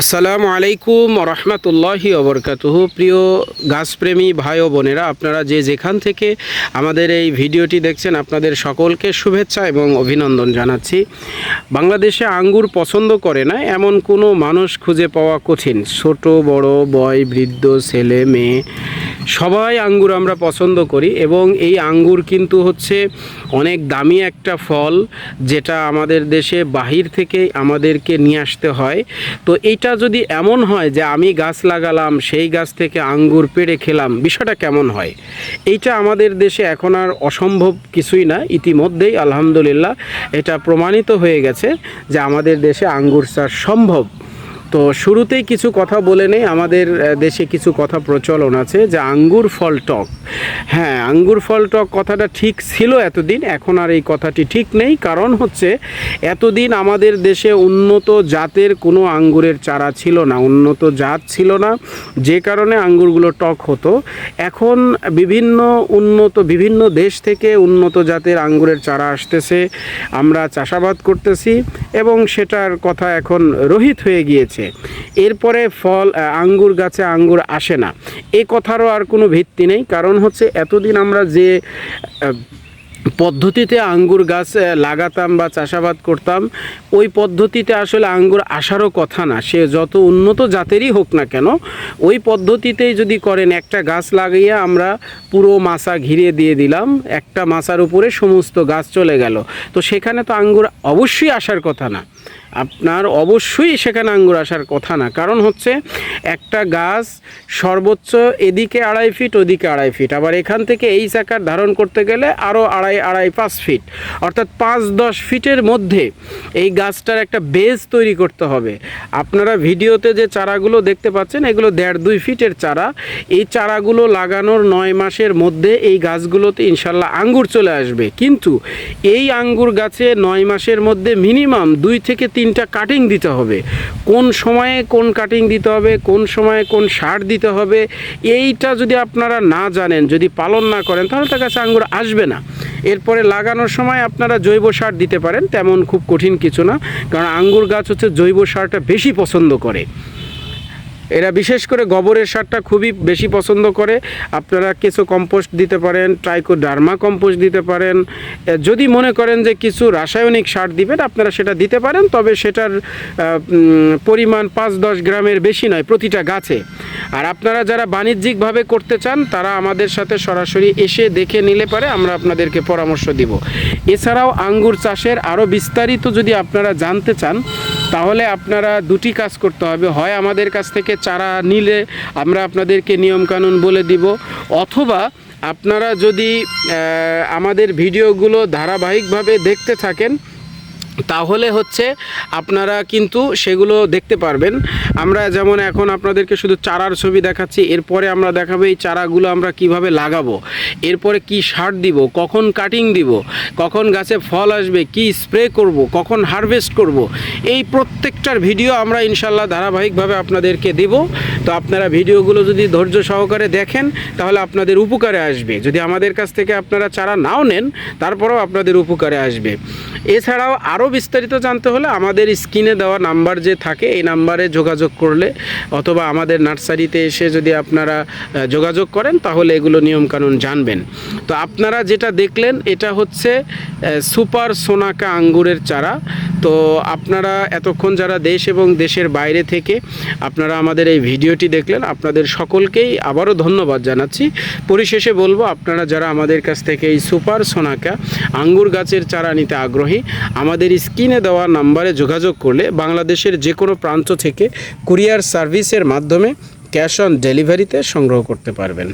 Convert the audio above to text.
আসসালামু আলাইকুম রহমতুল্লাহি অবরকাতুহ প্রিয় গাছপ্রেমী ভাই ও বোনেরা, আপনারা যে যেখান থেকে আমাদের এই ভিডিওটি দেখছেন, আপনাদের সকলকে শুভেচ্ছা এবং অভিনন্দন জানাচ্ছি। বাংলাদেশে আঙ্গুর পছন্দ করে না, এমন কোনো মানুষ খুঁজে পাওয়া কঠিন। ছোট, বড়, বয়, বৃদ্ধ, ছেলে, মেয়ে সবাই আঙ্গুর আমরা পছন্দ করি এবং এই আঙ্গুর কিন্তু হচ্ছে অনেক দামি একটা ফল যেটা আমাদের দেশে বাহির থেকে আমাদেরকে নিয়ে আসতে হয়। তো এইটা যদি এমন হয় যে আমি গাছ লাগালাম, সেই গাছ থেকে আঙ্গুর পেড়ে খেলাম, বিষয়টা কেমন হয়? এইটা আমাদের দেশে এখন আর অসম্ভব কিছুই না। ইতিমধ্যেই আলহামদুলিল্লাহ এটা প্রমাণিত হয়ে গেছে যে আমাদের দেশে আঙ্গুর চাষ সম্ভব। তো শুরুতেই কিছু কথা বলে নেই। আমাদের দেশে কিছু কথা প্রচলন আছে যে আঙ্গুর ফল টক। হ্যাঁ আঙ্গুর ফল টক কথাটা ঠিক ছিল এতদিন, এখন আর এই কথাটি ঠিক নেই। কারণ হচ্ছে, এতদিন আমাদের দেশে উন্নত জাতের কোনো আঙ্গুরের চারা ছিল না, উন্নত জাত ছিল না। যে কারণে আঙ্গুরগুলো টক হতো। এখন বিভিন্ন উন্নত, বিভিন্ন দেশ থেকে উন্নত জাতের আঙ্গুরের চারা আসতেছে। আমরা চাষাবাদ করতেছি এবং সেটার কথা এখন রহিত হয়ে গিয়েছে। এরপরে ফল আঙ্গুর গাছে আঙ্গুর আসে না। এ কথারও আর কোনো ভিত্তি নেই, কারণ হচ্ছে এতদিন আমরা যে পদ্ধতিতে আঙ্গুর গাছ লাগাতাম বা চাষাবাদ করতাম, ওই পদ্ধতিতে আসলে আঙ্গুর আসারও কথা না। সে যত উন্নত জাতেরই হোক না কেন, ওই পদ্ধতিতেই যদি করেন, একটা গাছ লাগিয়ে আমরা পুরো মাছা ঘিরে দিয়ে দিলাম, একটা মাচার উপরে সমস্ত গাছ চলে গেল। তো সেখানে তো আঙ্গুর অবশ্যই আসার কথা না। আপনার অবশ্যই সেখানে আঙ্গুর আসার কথা না। কারণ হচ্ছে একটা গাছ সর্বোচ্চ এদিকে আড়াই ফিট, ওদিকে আড়াই ফিট। আবার এখান থেকে এই চাকার ধারণ করতে গেলে আরও আড়াই আড়াই, পাঁচ ফিট। অর্থাৎ পাঁচ, দশ ফিটের মধ্যে এই গাছটার একটা বেজ তৈরি করতে হবে। আপনারা ভিডিওতে যে চারাগুলো দেখতে পাচ্ছেন, এগুলো দেড়, দুই ফিটের চারা। এই চারাগুলো লাগানোর নয় মাসের মধ্যে এই গাছগুলোতে ইনশাল্লাহ আঙ্গুর চলে আসবে। কিন্তু এই আঙ্গুর গাছে নয় মাসের মধ্যে মিনিমাম দুই থেকে তিনটা কাটিং দিতে হবে। কোন সময়ে কোন কাটিং দিতে হবে, কোন সময়ে কোন সার দিতে হবে, এইটা যদি আপনারা না জানেন, যদি পালন না করেন, তাহলে তার কাছে আঙ্গুর আসবে না। এরপরে লাগানোর সময় আপনারা জৈব সার দিতে পারেন, তেমন খুব কঠিন কিছু না, কারণ আঙ্গুর গাছ হচ্ছে জৈব সারটা বেশি পছন্দ করে। এরা বিশেষ করে গোবরের সারটা খুবই বেশি পছন্দ করে। আপনারা কিছু কম্পোস্ট দিতে পারেন, ট্রাইকোডার্মা কম্পোস্ট দিতে পারেন। যদি মনে করেন যে কিছু রাসায়নিক সার দিবেন, আপনারা সেটা দিতে পারেন, তবে সেটার পরিমাণ পাঁচ দশ গ্রামের বেশি নয়, প্রতিটা গাছে। আর আপনারা যারা বাণিজ্যিকভাবে করতে চান, তারা আমাদের সাথে সরাসরি এসে দেখে নিলে পারে আমরা আপনাদেরকে পরামর্শ দিব। এছাড়াও আঙ্গুর চাষের আরও বিস্তারিত যদি আপনারা জানতে চান, তাহলে আপনারা দুটি কাজ করতে হবে। হয় আমাদের কাছ থেকে চারা নিলে আমরা আপনাদেরকে নিয়মকানুন বলে দিব। অথবা আপনারা যদি আমাদের ভিডিওগুলো ধারাবাহিকভাবে দেখতে থাকেন তাহলে হচ্ছে আপনারা কিন্তু সেগুলো দেখতে পারবেন। আমরা যেমন এখন আপনাদেরকে শুধু চারার ছবি দেখাচ্ছি, এরপরে আমরা দেখাবো এই চারাগুলো আমরা কীভাবে লাগাবো, এরপরে কি সার দিব, কখন কাটিং দিব, কখন গাছে ফল আসবে, কি স্প্রে করব, কখন হারভেস্ট করব, এই প্রত্যেকটার ভিডিও আমরা ইনশাল্লাহ ধারাবাহিকভাবে আপনাদেরকে দেব। তো আপনারা ভিডিওগুলো যদি ধৈর্য সহকারে দেখেন, তাহলে আপনাদের উপকারে আসবে। যদি আমাদের কাছ থেকে আপনারা চারা নাও নেন, তারপরেও আপনাদের উপকারে আসবে। এছাড়াও আরও বিস্তারিত জানতে হলে আমাদের স্ক্রিনে দেওয়া নাম্বার যে থাকে, এই নাম্বারে যোগাযোগ করলে অথবা আমাদের নার্সারিতে এসে যদি আপনারা যোগাযোগ করেন, তাহলে এগুলো নিয়মকানুন জানবেন। তো আপনারা যেটা দেখলেন, এটা হচ্ছে সুপার সোনাকা আঙ্গুরের চারা। তো আপনারা এতক্ষণ যারা দেশ এবং দেশের বাইরে থেকে আপনারা আমাদের এই ভিডিওটি দেখলেন, আপনাদের সকলকেই আবারও ধন্যবাদ জানাচ্ছি। পরিশেষে বলব, আপনারা যারা আমাদের কাছ থেকে এই সুপার সোনাকা আঙ্গুর গাছের চারা নিতে আগ্রহী আমাদের স্ক্রিনে দেওয়া নাম্বারে যোগাযোগ করলে বাংলাদেশের যে কোনো প্রান্ত থেকে কুরিয়ার সার্ভিসের মাধ্যমে ক্যাশ অন ডেলিভারিতে সংগ্রহ করতে পারবেন।